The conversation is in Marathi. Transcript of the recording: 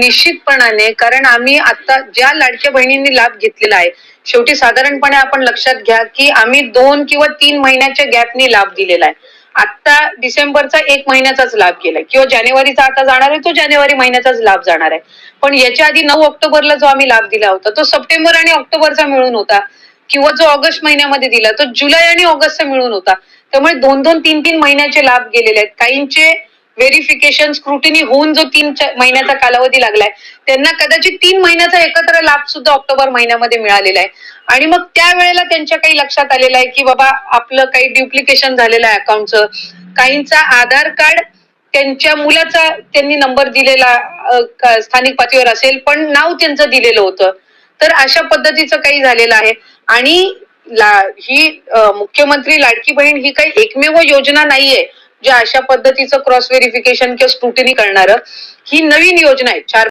निश्चितपणाने कारण आम्ही आता ज्या लाडक्या बहिणींनी लाभ घेतलेला आहे शेवटी साधारणपणे आपण लक्षात घ्या की आम्ही दोन किंवा तीन महिन्याच्या गॅपनी लाभ दिलेला आहे. आता डिसेंबरचा एक महिन्याचाच लाभ गेलाय किंवा जानेवारीचा आता जाणार आहे तो जानेवारी महिन्याचाच लाभ जाणार आहे. पण याच्या आधी नऊ ऑक्टोबरला जो आम्ही लाभ दिला होता तो सप्टेंबर आणि ऑक्टोबरचा मिळून होता किंवा जो ऑगस्ट महिन्यामध्ये दिला तो जुलै आणि ऑगस्टचा मिळून होता. त्यामुळे दोन दोन तीन तीन महिन्याचे लाभ गेलेले आहेत. काहींचे व्हेरिफिकेशन स्क्रुटिनी होऊन जो तीन महिन्याचा कालावधी लागलाय त्यांना कदाचित तीन महिन्याचा एकत्र लाभ सुद्धा ऑक्टोबर महिन्यामध्ये मिळालेला आहे. आणि मग त्यावेळेला त्यांच्या काही लक्षात आलेलं आहे की बाबा आपलं काही ड्युप्लिकेशन झालेलं आहे अकाउंटचं काहींचा आधार कार्ड त्यांच्या मुलाचा त्यांनी नंबर दिलेला स्थानिक पातळीवर असेल पण नाव त्यांचं दिलेलं होतं. तर अशा पद्धतीचं काही झालेलं आहे. आणि ला- ही मुख्यमंत्री लाडकी बहीण ही काही एकमेव योजना नाहीये. जे अशा पद्धतीचं क्रॉस व्हेरिफिकेशन किंवा स्क्रुटिनी करणार ही नवीन योजना आहे चार